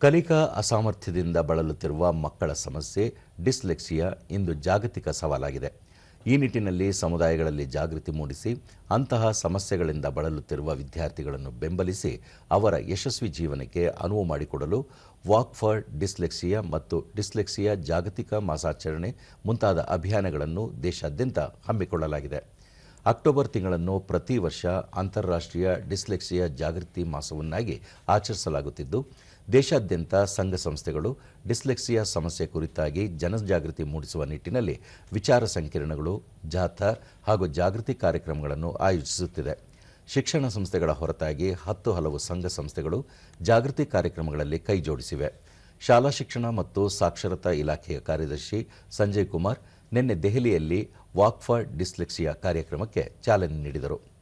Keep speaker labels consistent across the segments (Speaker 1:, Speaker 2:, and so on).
Speaker 1: ಕಲಿಕಾ ಅಸಾಮರ್ಥ್ಯದಿಂದ ಬಳಲುತ್ತಿರುವ ಮಕ್ಕಳ ಸಮಸ್ಯೆ ಡಿಸ್ಲೆಕ್ಸಿಯಾ ಇಂದು ಜಾಗತಿಕ ಸವಾಲಾಗಿದೆ. ಈ ನಿಟ್ಟಿನಲ್ಲಿ ಸಮುದಾಯಗಳಲ್ಲಿ ಜಾಗೃತಿ ಮೂಡಿಸಿ, ಅಂತಹ ಸಮಸ್ಯೆಗಳಿಂದ ಬಳಲುತ್ತಿರುವ ವಿದ್ಯಾರ್ಥಿಗಳನ್ನು ಬೆಂಬಲಿಸಿ ಅವರ ಯಶಸ್ವಿ ಜೀವನಕ್ಕೆ ಅನುವು ಮಾಡಿಕೊಡಲು ವಾಕ್ ಫಾರ್ ಡಿಸ್ಲೆಕ್ಸಿಯಾ ಮತ್ತು ಡಿಸ್ಲೆಕ್ಸಿಯಾ ಜಾಗತಿಕ ಮಾಸಾಚರಣೆ ಮುಂತಾದ ಅಭಿಯಾನಗಳನ್ನು ದೇಶಾದ್ಯಂತ ಹಮ್ಮಿಕೊಳ್ಳಲಾಗಿದೆ. ಅಕ್ಟೋಬರ್ ತಿಂಗಳನ್ನು ಪ್ರತಿ ವರ್ಷ ಅಂತಾರಾಷ್ಟ್ರೀಯ ಡಿಸ್ಲೆಕ್ಸಿಯಾ ಜಾಗೃತಿ ಮಾಸವನ್ನಾಗಿ ಆಚರಿಸಲಾಗುತ್ತಿದ್ದು ದೇಶಾದ್ಯಂತ ಸಂಘ ಸಂಸ್ಥೆಗಳು ಡಿಸ್ಲೆಕ್ಸಿಯಾ ಸಮಸ್ಯೆ ಕುರಿತಾಗಿ ಜನಜಾಗೃತಿ ಮೂಡಿಸುವ ನಿಟ್ಟಿನಲ್ಲಿ ವಿಚಾರ ಸಂಕಿರಣಗಳು ಜಾಥಾ ಹಾಗೂ ಜಾಗೃತಿ ಕಾರ್ಯಕ್ರಮಗಳನ್ನು ಆಯೋಜಿಸುತ್ತಿದೆ. ಶಿಕ್ಷಣ ಸಂಸ್ಥೆಗಳ ಹೊರತಾಗಿ ಹತ್ತು ಹಲವು ಸಂಘ ಸಂಸ್ಥೆಗಳು ಜಾಗೃತಿ ಕಾರ್ಯಕ್ರಮಗಳಲ್ಲಿ ಕೈಜೋಡಿಸಿವೆ. ಶಾಲಾ ಶಿಕ್ಷಣ ಮತ್ತು ಸಾಕ್ಷರತಾ ಇಲಾಖೆಯ ಕಾರ್ಯದರ್ಶಿ ಸಂಜಯ್ ಕುಮಾರ್ ನಿನ್ನೆ ದೆಹಲಿಯಲ್ಲಿ ವಾಕ್ ಫಾರ್ ಡಿಸ್ಲೆಕ್ಸಿಯಾ ಕಾರ್ಯಕ್ರಮಕ್ಕೆ ಚಾಲನೆ ನೀಡಿದರು.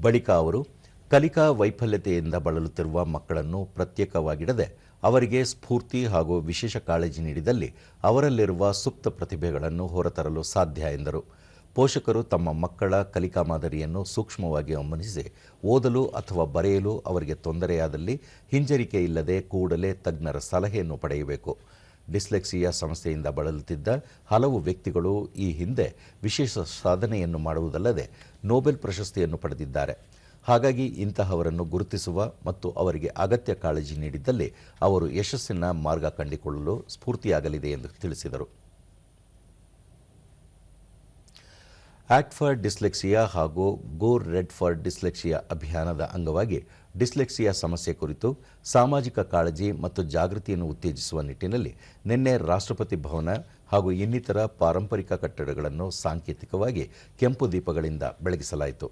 Speaker 1: ಬಳಿಕ ಅವರು ಕಲಿಕಾ ವೈಫಲ್ಯತೆಯಿಂದ ಬಳಲುತ್ತಿರುವ ಮಕ್ಕಳನ್ನು ಪ್ರತ್ಯೇಕವಾಗಿಡದೆ ಅವರಿಗೆ ಸ್ಫೂರ್ತಿ ಹಾಗೂ ವಿಶೇಷ ಕಾಳಜಿ ನೀಡಿದಲ್ಲಿ ಅವರಲ್ಲಿರುವ ಸುಪ್ತ ಪ್ರತಿಭೆಗಳನ್ನು ಹೊರತರಲು ಸಾಧ್ಯ ಎಂದರು. ಪೋಷಕರು ತಮ್ಮ ಮಕ್ಕಳ ಕಲಿಕಾ ಮಾದರಿಯನ್ನು ಸೂಕ್ಷ್ಮವಾಗಿ ಗಮನಿಸಿ, ಓದಲು ಅಥವಾ ಬರೆಯಲು ಅವರಿಗೆ ತೊಂದರೆಯಾದಲ್ಲಿ ಹಿಂಜರಿಕೆ ಇಲ್ಲದೆ ಕೂಡಲೇ ತಜ್ಞರ ಸಲಹೆಯನ್ನು ಪಡೆಯಬೇಕು. ಡಿಸ್ಲೆಕ್ಸಿಯಾ ಸಮಸ್ಯೆಯಿಂದ ಬಳಲುತ್ತಿದ್ದ ಹಲವು ವ್ಯಕ್ತಿಗಳು ಈ ಹಿಂದೆ ವಿಶೇಷ ಸಾಧನೆಯನ್ನು ಮಾಡುವುದಲ್ಲದೆ ನೊಬೆಲ್ ಪ್ರಶಸ್ತಿಯನ್ನು ಪಡೆದಿದ್ದಾರೆ. ಹಾಗಾಗಿ ಇಂತಹವರನ್ನು ಗುರುತಿಸುವ ಮತ್ತು ಅವರಿಗೆ ಅಗತ್ಯ ಕಾಳಜಿ ನೀಡಿದ್ದಲ್ಲಿ ಅವರು ಯಶಸ್ಸಿನ ಮಾರ್ಗ ಕಂಡುಕೊಳ್ಳಲು ಸ್ಫೂರ್ತಿಯಾಗಲಿದೆ ಎಂದು ತಿಳಿಸಿದರು. ಆಕ್ಟ್ ಫಾರ್ ಡಿಸ್ಲೆಕ್ಸಿಯಾ ಹಾಗೂ ಗೋ ರೆಡ್ ಫಾರ್ ಡಿಸ್ಲೆಕ್ಸಿಯಾ ಅಭಿಯಾನದ ಅಂಗವಾಗಿ ಡಿಸ್ಲೆಕ್ಸಿಯಾ ಸಮಸ್ಯೆ ಕುರಿತು ಸಾಮಾಜಿಕ ಕಾಳಜಿ ಮತ್ತು ಜಾಗೃತಿಯನ್ನು ಉತ್ತೇಜಿಸುವ ನಿಟ್ಟಿನಲ್ಲಿ ನಿನ್ನೆ ರಾಷ್ಟ್ರಪತಿ ಭವನ ಹಾಗೂ ಇನ್ನಿತರ ಪಾರಂಪರಿಕ ಕಟ್ಟಡಗಳನ್ನು ಸಾಂಕೇತಿಕವಾಗಿ ಕೆಂಪು ದೀಪಗಳಿಂದ ಬೆಳಗಿಸಲಾಯಿತು.